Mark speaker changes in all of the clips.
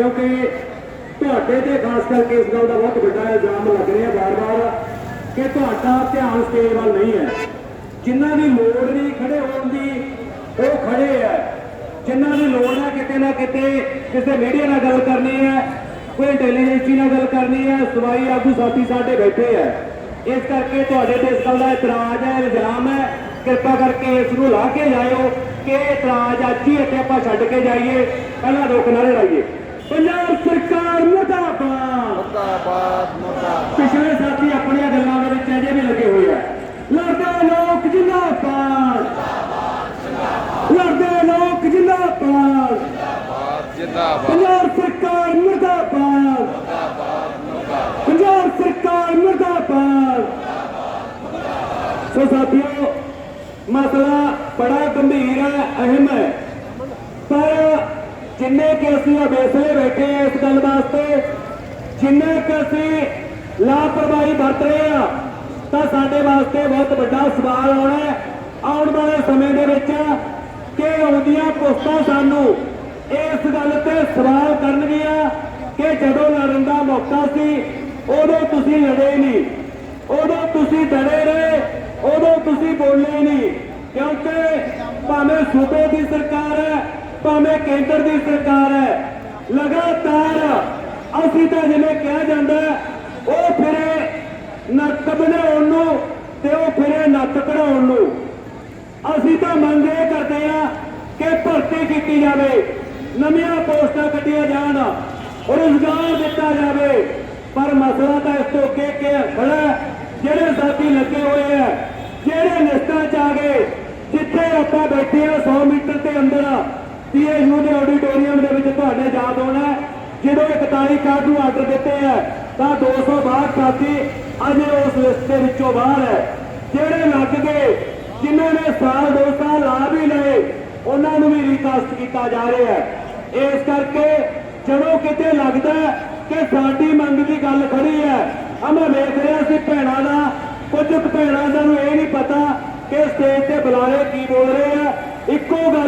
Speaker 1: ਕਿਉਂਕਿ ਤੁਹਾਡੇ ਤੇ ਖਾਸ ਕਰਕੇ ਇਸ ਗੱਲ ਦਾ ਬਹੁਤ ਵੱਡਾ ਇਲਜ਼ਾਮ ਲੱਗ ਰਿਹਾ ਬਾਰ-ਬਾਰ ਕਿ ਤੁਹਾਡਾ ਧਿਆਨ ਸਟੇਜ ਵੱਲ ਨਹੀਂ ਹੈ। ਜਿਨ੍ਹਾਂ ਦੀ ਲੋੜ ਨਹੀਂ ਖੜੇ ਹੋਣ ਦੀ, ਉਹ ਖੜੇ ਹੈ। ਜਿਨ੍ਹਾਂ ਦੀ ਲੋੜ ਹੈ ਕਿਤੇ ਨਾ ਕਿਤੇ ਕਿਸੇ ਮੀਡੀਆ ਨਾਲ ਗੱਲ ਕਰਨੀ ਹੈ, ਕੋਈ ਇੰਟੈਲੀਜੈਂਸੀ ਨਾਲ ਗੱਲ ਕਰਨੀ ਹੈ, ਸਵਾਈ ਆਗੂ ਸਾਥੀ ਸਾਡੇ ਬੈਠੇ ਹੈ। ਇਸ ਕਰਕੇ ਤੁਹਾਡੇ ਤੇ ਇਸ ਗੱਲ ਦਾ ਇਤਰਾਜ਼ ਹੈ, ਇਲਜ਼ਾਮ ਹੈ। ਕਿਰਪਾ ਕਰਕੇ ਇਸ ਨੂੰ ਲਾ ਕੇ ਜਾਇਓ ਕਿ ਇਤਰਾਜ਼ ਅੱਜ ਹੀ ਇੱਥੇ ਆਪਾਂ ਛੱਡ ਕੇ ਜਾਈਏ। ਪਹਿਲਾਂ ਰੋਕ ਨਾਰੇ ਲਾਈਏ। ਪੰਜਾਬ ਸਰਕਾਰ ਮੁਰਦਾਬਾਦ।
Speaker 2: ਮੁਰਦਾਬਾਦ ਮੁਰਦਾਬਾਦ।
Speaker 1: ਪਿਛਲੇ ਸਾਥੀ ਆਪਣੀਆਂ ਗੱਲਾਂ ਦੇ ਵਿੱਚ ਅਜੇ ਵੀ ਲੱਗੇ ਹੋਏ ਆ। ਲੜਦੇ ਲੋਕ ਜਿੰਦਾਬਾਦ। ਲੜਦੇ ਲੋਕ ਜਿੰਦਾਬਾਦ।
Speaker 2: ਜਿੰਦਾਬਾਦ
Speaker 1: ਪੰਜਾਬ ਸਰਕਾਰ ਮੁਰਦਾਬਾਦ। ਪੰਜਾਬ ਸਰਕਾਰ ਮੁਰਦਾਬਾਦ। ਸੋ ਸਾਥੀਓ ਮਸਲਾ ਬੜਾ ਗੰਭੀਰ ਹੈ ਅਹਿਮ ਹੈ। ਜਿੰਨੇ ਕਿ ਅਸੀਂ ਅਬੇਸਲੇ ਬੈਠੇ ਆ ਇਸ ਗੱਲ ਵਾਸਤੇ, ਜਿੰਨੇ ਕਿ ਅਸੀਂ ਲਾਪਰਵਾਹੀ ਵਰਤ ਰਹੇ ਆ ਤਾਂ ਸਾਡੇ ਵਾਸਤੇ ਬਹੁਤ ਵੱਡਾ ਸਵਾਲ ਆਉਣਾ ਹੈ। ਆਉਣ ਵਾਲੇ ਸਮੇਂ ਦੇ ਵਿੱਚ ਕਿ ਆਉਂਦੀਆਂ ਪੁਸਤਾਂ ਸਾਨੂੰ ਇਸ ਗੱਲ ਤੇ ਸਵਾਲ ਕਰਨਗੀਆਂ ਕਿ ਜਦੋਂ ਲੜਨ ਦਾ ਮੌਕਾ ਸੀ, ਉਦੋਂ ਤੁਸੀਂ ਲੜੇ ਨਹੀਂ। ਉਦੋਂ ਤੁਸੀਂ ਡਰੇ ਰਹੇ, ਉਦੋਂ ਤੁਸੀਂ ਬੋਲੇ ਨਹੀਂ। ਕਿਉਂਕਿ ਭਾਵੇਂ ਸੂਬੇ ਦੀ ਸਰਕਾਰ ਹੈ ਭਾਵੇਂ ਕੇਂਦਰ ਦੀ ਸਰਕਾਰ ਹੈ, ਲਗਾਤਾਰ ਅਸੀਂ ਤਾਂ ਜਿਵੇਂ ਕਿਹਾ ਜਾਂਦਾ ਉਹ ਫਿਰੇ ਨੱਕ ਬਣਾਉਣ ਨੂੰ ਤੇ ਉਹ ਫਿਰੇ ਨੱਕ ਕਢਾਉਣ ਨੂੰ। ਅਸੀਂ ਤਾਂ ਮੰਗ ਇਹ ਕਰਦੇ ਆ ਕਿ ਭਰਤੀ ਕੀਤੀ ਜਾਵੇ, ਨਵੀਆਂ ਪੋਸਟਾਂ ਕੱਢੀਆਂ ਜਾਣ, ਰੁਜ਼ਗਾਰ ਦਿੱਤਾ ਜਾਵੇ। ਪਰ ਮਸਲਾ ਤਾਂ ਇਸ ਤੋਂ ਅੱਗੇ ਕਿ ਖੜਾ ਜਿਹੜੇ ਸਾਥੀ ਲੱਗੇ ਹੋਏ ਆ ਜਿਹੜੇ ਲਿਸਟਾਂ 'ਚ ਆ ਗਏ, ਜਿੱਥੇ ਆਪਾਂ ਬੈਠੇ ਆ 100 ਮੀਟਰ ਦੇ ਅੰਦਰ ਪੀਐਯੂ ਦੇ ਆਡੀਟੋਰੀਅਮ ਦੇ ਵਿੱਚ ਤੁਹਾਡੇ ਯਾਦ ਹੋਣਾ ਜਦੋਂ 41 ਕਾਰਡ ਨੂੰ ਆਰਡਰ ਦਿੱਤੇ ਆ ਤਾਂ 262 ਸਾਥੀ ਅਜੇ ਉਸ ਲਿਸਟ ਦੇ ਵਿੱਚੋਂ ਬਾਹਰ ਹੈ। ਜਿਹੜੇ ਲੱਗ ਗਏ, ਜਿਨ੍ਹਾਂ ਨੇ ਸਾਲ ਦੋ ਸਾਲ ਲਾ ਵੀ ਲਏ, ਉਹਨਾਂ ਨੂੰ ਵੀ ਰੀਕਾਸਟ ਕੀਤਾ ਜਾ ਰਿਹਾ ਹੈ। ਇਸ ਕਰਕੇ ਜਦੋਂ ਕਿਤੇ ਲੱਗਦਾ ਕਿ ਸਾਡੀ ਮੰਗ ਦੀ ਗੱਲ ਖੜੀ ਹੈ ਆ ਮੈਂ ਵੇਖ ਰਿਹਾ ਸੀ ਭੈਣਾਂ ਦਾ, ਕੁਝ ਭੈਣਾਂ ਦਾ ਨੂੰ ਇਹ ਨਹੀਂ ਪਤਾ ਕਿ ਸਟੇਜ ਤੇ ਬੁਲਾਰੇ ਕੀ ਬੋਲ ਰਹੇ ਆ। ਇੱਕੋ ਗੱਲ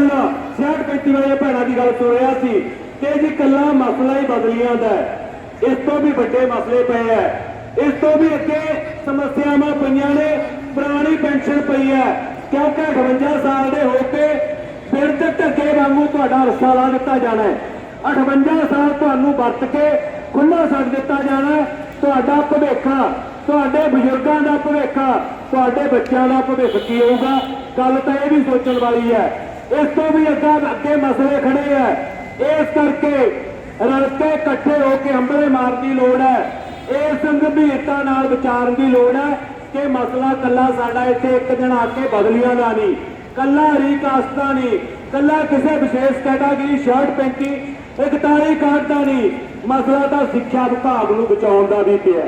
Speaker 1: 65 ਵਾਲੇ ਭੈਣਾਂ ਦੀ ਗੱਲ ਸੁਣ ਰਿਹਾ ਸੀ ਕਿ ਜੀ ਕੱਲਾ ਮਸਲਾ ਹੀ ਬਦਲੀਆਂ ਦਾ ਇਸ ਤੋਂ ਵੀ ਵੱਡੇ ਮਸਲੇ ਪਏ ਆ ਇਸ ਤੋਂ ਵੀ ਅੱਗੇ ਸਮੱਸਿਆਵਾਂ ਪਈਆਂ ਨੇ, ਪੁਰਾਣੀ ਪੈਨਸ਼ਨ ਪਈ ਹੈ। ਕਿਉਂਕਿ 58 ਸਾਲ ਦੇ ਹੋ ਕੇ ਬਿਰਧ ਢੱਕੇ ਵਾਂਗੂ ਤੁਹਾਡਾ ਰਸਾ ਲਾ ਦਿੱਤਾ ਜਾਣਾ ਹੈ। 58 ਸਾਲ ਤੁਹਾਨੂੰ ਵਰਤ ਕੇ ਖੁੱਲਾ ਛੱਡ ਦਿੱਤਾ ਜਾਣਾ ਤੁਹਾਡਾ ਭਵਿੱਖ ਤੁਹਾਡੇ ਬਜ਼ੁਰਗਾਂ ਦਾ ਭਵਿੱਖ ਤੁਹਾਡੇ ਬੱਚਿਆਂ ਦਾ ਭਵਿੱਖ ਕੀ ਹੋਊਗਾ? ਗੱਲ ਤਾਂ ਇਹ ਵੀ ਸੋਚਣ ਵਾਲੀ ਹੈ ਇਸ ਤੋਂ ਵੀ ਅੱਗੇ ਅੱਗੇ ਮਸਲੇ ਖੜੇ ਆ। ਇਸ ਕਰਕੇ ਰਲ ਕੇ ਇਕੱਠੇ ਹੋ ਕੇ ਅੰਬਲੇ ਮਾਰਨ ਦੀ ਲੋੜ ਹੈ। ਇਸ ਗੰਭੀਰਤਾ ਨਾਲ ਵਿਚਾਰਨ ਦੀ ਲੋੜ ਹੈ ਕਿ ਮਸਲਾ ਕੱਲਾ ਸਾਡਾ ਇੱਥੇ ਇੱਕ ਦਿਨ ਆ ਕੇ ਬਦਲੀਆਂ ਦਾ ਨਹੀਂ, ਕੱਲਾ ਰੀਕਾਸਟ ਦਾ ਨਹੀਂ, ਕੱਲਾ ਕਿਸੇ ਵਿਸ਼ੇਸ਼ ਕੈਟਾਗਰੀ ਸ਼ਰਟ ਪੈਂਤੀ 41 ਕਾਰਡ ਦਾ ਨਹੀਂ, ਮਸਲਾ ਤਾਂ ਸਿੱਖਿਆ ਵਿਭਾਗ ਨੂੰ ਬਚਾਉਣ ਦਾ ਵੀ ਪਿਆ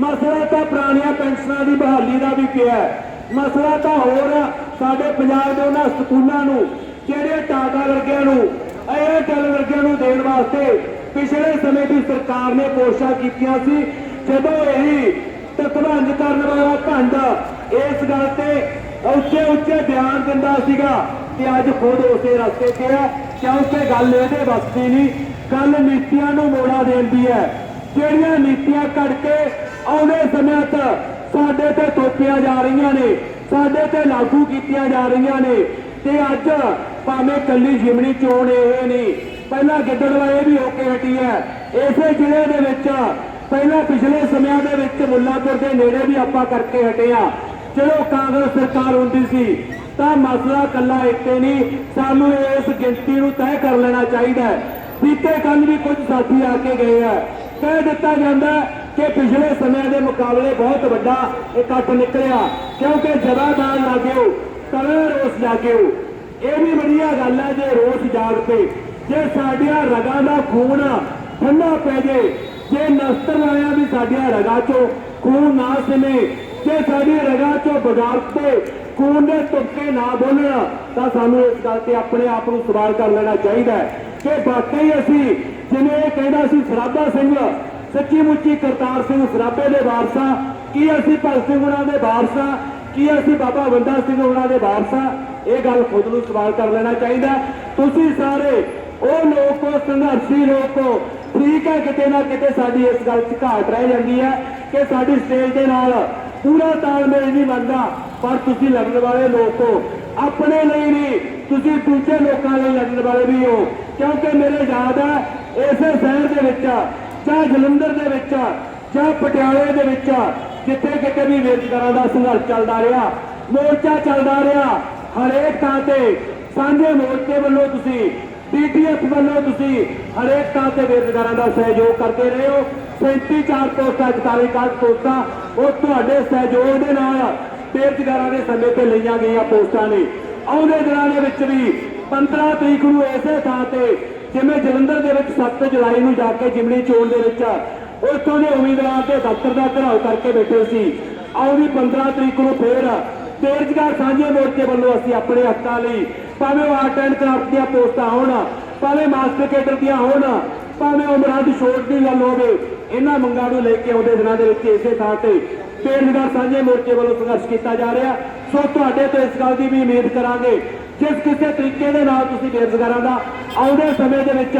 Speaker 1: ਮਸਲਾ ਤਾਂ ਪੁਰਾਣੀਆਂ ਪੈਨਸ਼ਨਾਂ ਦੀ ਬਹਾਲੀ ਦਾ ਵੀ ਪਿਆ ਮਸਲਾ ਤਾਂ ਹੋਰ ਸਾਡੇ ਪੰਜਾਬ ਦੇ ਉਹਨਾਂ ਸਕੂਲਾਂ ਨੂੰ, ਜਿਹੜੇ ਟਾਟਾ ਵਰਗਿਆਂ ਨੂੰ ਏਅਰਟੈਲ ਵਰਗਿਆਂ ਨੂੰ ਦੇਣ ਵਾਸਤੇ ਪਿਛਲੇ ਸਮੇਂ ਦੀ ਸਰਕਾਰ ਨੇ ਕੋਸ਼ਿਸ਼ਾਂ ਕੀਤੀਆਂ ਸੀ, ਜਦੋਂ ਇਹ ਤਤਵੰਜ ਕਰਨ ਵਾਲਾ ਭੰਡ ਇਸ ਗੱਲ ਤੇ ਉੱਚੇ ਉੱਚੇ ਬਿਆਨ ਦਿੰਦਾ ਸੀਗਾ ਤੇ ਅੱਜ ਖੁਦ ਉਸੇ ਰਸਤੇ ਤੇ ਹੈ, ਕਿਉਂਕਿ ਗੱਲ ਇਹਦੇ ਵਸਦੀ ਨਹੀਂ, ਗੱਲ ਨੀਤੀਆਂ ਨੂੰ ਮੋੜਾ ਦੇਣ ਦੀ ਹੈ। ਜਿਹੜੀਆਂ ਨੀਤੀਆਂ ਕੱਢ ਕੇ ਆਉਣੇ ਸਮੇਂ ਤੱਕ ਸਾਡੇ ਤੇ ਥੋਪੀਆਂ ਜਾ ਰਹੀਆਂ ਨੇ, ਸਾਡੇ ਤੇ ਲਾਗੂ ਕੀਤੀਆਂ ਜਾ ਰਹੀਆਂ ਨੇ ਤੇ ਅੱਜ ਭਾਵੇਂ ਕੱਲੀ ਜਿਮਣੀ ਚੋਣ ਇਹ ਨਹੀਂ, ਪਹਿਲਾਂ ਗਿੱਦੜਵਾਏ ਵੀ ਹੋ ਕੇ ਹਟੀ ਹੈ। ਇਸੇ ਜ਼ਿਲ੍ਹੇ ਦੇ ਵਿੱਚ, ਪਹਿਲਾਂ ਪਿਛਲੇ ਸਮਿਆਂ ਦੇ ਵਿੱਚ ਮੁੱਲਾਪੁਰ ਦੇ ਨੇੜੇ ਵੀ ਆਪਾਂ ਕਰਕੇ ਹਟੇ ਆ ਜਦੋਂ ਕਾਂਗਰਸ ਸਰਕਾਰ ਹੁੰਦੀ ਸੀ, ਤਾਂ ਮਸਲਾ ਕੱਲਾ ਇੱਥੇ ਨਹੀਂ, ਸਾਨੂੰ ਇਸ ਗਿਣਤੀ ਨੂੰ ਤੈਅ ਕਰ ਲੈਣਾ ਚਾਹੀਦਾ ਹੈ। ਬੀਤੇ ਕੱਲ ਵੀ ਕੁਝ ਸਾਥੀ ਆ ਕੇ ਗਏ ਆ। ਕਹਿ ਦਿੱਤਾ ਜਾਂਦਾ ਕਿ ਪਿਛਲੇ ਸਮੇਂ ਦੇ ਮੁਕਾਬਲੇ ਬਹੁਤ ਵੱਡਾ ਇਕੱਠ ਨਿਕਲਿਆ। ਕਿਉਂਕਿ ਜਗਾਦਾਰ ਲਾਗਿਓ, ਤਵੇ ਰੋਸ ਜਾਗਿਓ। ਇਹ ਵੀ ਵਧੀਆ ਗੱਲ ਹੈ ਜੇ ਰੋਸ ਜਾਗ ਪਏ ਜੇ ਸਾਡੀਆਂ ਰਗਾਂ ਦਾ ਖੂਨ ਠੰਡਾ ਪੈ ਜੇ ਜੇ ਨਸਤਰ ਲਾਇਆ ਵੀ ਸਾਡੀਆਂ ਰਗਾਂ ਚੋਂ ਖੂਨ ਨਾ ਸਿਮੇ, ਜੇ ਸਾਡੀ ਰਗਾਂ ਚੋਂ ਬਗਾਵਤ ਤੇ ਖੂਨ ਦੇ ਤੁਪਕੇ ਨਾ ਬੋਲਣਾ, ਤਾਂ ਸਾਨੂੰ ਇਸ ਗੱਲ ਤੇ ਆਪਣੇ ਆਪ ਨੂੰ ਸਵਾਲ ਕਰ ਲੈਣਾ ਚਾਹੀਦਾ ਹੈ ਕਿ ਵਾਕਈ ਅਸੀਂ ਜਿਵੇਂ ਇਹ ਕਹਿੰਦਾ ਸੀ ਸਰਾਭਾ ਸਿੰਘ ਸੱਚੀ ਮੁੱਚੀ ਕਰਤਾਰ ਸਿੰਘ ਸਰਾਭੇ ਦੇ ਵਾਰਸਾਂ, ਕੀ ਅਸੀਂ ਭਗਤ ਸਿੰਘ ਉਹਨਾਂ ਦੇ ਵਾਰਸਾਂ, ਕੀ ਅਸੀਂ ਬਾਬਾ ਬੰਦਾ ਸਿੰਘ ਉਹਨਾਂ ਦੇ ਵਾਰਸਾਂ? ਇਹ ਗੱਲ ਖੁਦ ਨੂੰ ਸਵਾਲ ਕਰ ਲੈਣਾ ਚਾਹੀਦਾ ਤੁਸੀਂ ਸਾਰੇ, ਉਹ ਲੋਕ, ਉਹ ਸੰਘਰਸ਼ੀ ਲੋਕ, ਠੀਕ ਹੈ, ਕਿਤੇ ਨਾ ਕਿਤੇ ਸਾਡੀ ਇਸ ਗੱਲ 'ਚ ਘਾਟ ਰਹਿ ਜਾਂਦੀ ਹੈ ਕਿ ਸਾਡੀ ਸਟੇਜ ਦੇ ਨਾਲ ਪੂਰਾ ਤਾਲਮੇਲ ਨਹੀਂ ਬਣਦਾ, ਪਰ ਤੁਸੀਂ ਲੜਨ ਵਾਲੇ ਲੋਕ ਹੋ। ਆਪਣੇ ਲਈ ਨਹੀਂ, ਤੁਸੀਂ ਦੂਜੇ ਲੋਕਾਂ ਲਈ ਲੜਨ ਵਾਲੇ ਵੀ ਹੋ। ਕਿਉਂਕਿ ਮੇਰੇ ਯਾਦ ਹੈ, ਇਸੇ ਸ਼ਹਿਰ ਦੇ ਵਿੱਚ ਜਾਂ ਜਲੰਧਰ ਦੇ ਵਿੱਚ ਜਾਂ ਪਟਿਆਲੇ ਦੇ ਵਿੱਚ ਜਿੱਥੇ ਕਿਤੇ ਵੀ ਬੇਰੁਜ਼ਗਾਰਾਂ ਦਾ ਸੰਘਰਸ਼ ਚੱਲਦਾ ਰਿਹਾ, ਮੋਰਚਾ ਚੱਲਦਾ ਰਿਹਾ, ਹਰੇਕ ਥਾਂ ਤੇ ਸਾਂਝੇ ਮੋਰਚੇ ਵੱਲੋਂ ਤੁਸੀਂ, ਡੀਟੀਐਫ ਵੱਲੋਂ ਤੁਸੀਂ ਹਰੇਕ ਥਾਂ ਤੇ ਬੇਰੁਜ਼ਗਾਰਾਂ ਦਾ ਸਹਿਯੋਗ ਕਰਦੇ ਰਹੇ ਹੋ। 37 ਚਾਰ ਪੋਸਟਾਂ 44 ਕਾਲ ਪੋਸਟਾਂ, ਉਹ ਤੁਹਾਡੇ ਸਹਿਯੋਗ ਦੇ ਨਾਲ ਬੇਰੁਜ਼ਗਾਰਾਂ ਦੇ ਸਮੇਂ ਤੇ ਲਈਆਂ ਗਈਆਂ ਪੋਸਟਾਂ ਨੇ। ਆਉਂਦੇ ਦਿਨਾਂ ਦੇ ਵਿੱਚ ਵੀ 15 ਤਰੀਕ ਨੂੰ ਇਸੇ ਥਾਂ ਤੇ ਜਿਵੇਂ ਜਲੰਧਰ ਦੇ ਵਿੱਚ 7 ਜੁਲਾਈ ਨੂੰ ਜਾ ਕੇ ਜਿਮਨੀ ਚੋਣ ਦੇ ਵਿੱਚ ਉੱਥੋਂ ਦੇ ਉਮੀਦਵਾਰ ਦੇ ਦਫ਼ਤਰ ਦਾ ਘਰਾਓ ਕਰਕੇ ਬੈਠੇ ਸੀ। ਆਉਂਦੀ 15 ਤਰੀਕ ਨੂੰ ਫੇਰ ਬੇਰੁਜ਼ਗਾਰ ਸਾਂਝੇ ਮੋਰਚੇ ਵੱਲੋਂ ਅਸੀਂ ਆਪਣੇ ਹੱਕਾਂ ਲਈ ਭਾਵੇਂ ਉਹ ਆਰਟ ਐਂਡ ਕਰਾਫਟ ਦੀਆਂ ਪੋਸਟਾਂ ਹੋਣ, ਭਾਵੇਂ ਮਾਸਟਰ ਕੇਡਰ ਦੀਆਂ ਹੋਣ, ਭਾਵੇਂ ਉਮਰਾਂ ਦੀ ਛੋਟ ਦੀ ਗੱਲ ਹੋਵੇ, ਇਹਨਾਂ ਮੰਗਾਂ ਨੂੰ ਲੈ ਕੇ ਆਉਂਦੇ ਦਿਨਾਂ ਦੇ ਵਿੱਚ ਇਸੇ ਥਾਂ ਤੇ ਬੇਰੁਜ਼ਗਾਰ ਸਾਂਝੇ ਮੋਰਚੇ ਵੱਲੋਂ ਸੰਘਰਸ਼ ਕੀਤਾ ਜਾ ਰਿਹਾ। ਸੋ ਤੁਹਾਡੇ ਤੋਂ ਇਸ ਗੱਲ ਦੀ ਵੀ ਉਮੀਦ ਕਰਾਂਗੇ ਜਿਸ ਕਿਸੇ ਤਰੀਕੇ ਦੇ ਨਾਲ ਤੁਸੀਂ ਬੇਰੁਜ਼ਗਾਰਾਂ ਦਾ ਆਉਂਦੇ ਸਮੇਂ ਦੇ ਵਿੱਚ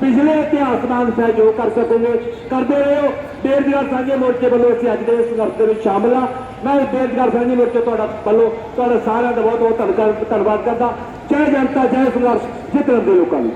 Speaker 1: ਪਿਛਲੇ ਇਤਿਹਾਸ ਨਾਲ ਸਹਿਯੋਗ ਕਰ ਸਕੋਗੇ। ਕਰਦੇ ਰਹੋ। ਬੇਰੁਜ਼ਗਾਰ ਸਾਂਝੇ ਮੋਰਚੇ ਵੱਲੋਂ ਅਸੀਂ ਅੱਜ ਦੇ ਇਸ ਸੰਘਰਸ਼ ਦੇ ਵਿੱਚ ਸ਼ਾਮਲ ਹਾਂ। ਮੈਂ ਬੇਰੁਜ਼ਗਾਰ ਸਾਂਝੇ ਮੋਰਚੇ ਤੁਹਾਡਾ ਵੱਲੋਂ ਤੁਹਾਡਾ ਸਾਰਿਆਂ ਦਾ ਬਹੁਤ ਬਹੁਤ ਧੰਨਵਾਦ ਧੰਨਵਾਦ ਕਰਦਾ। ਜੈ ਜਨਤਾ, ਜੈ ਸੰਘਰਸ਼। ਜਿੱਤਣ ਦੇ ਲੋਕਾਂ ਨੂੰ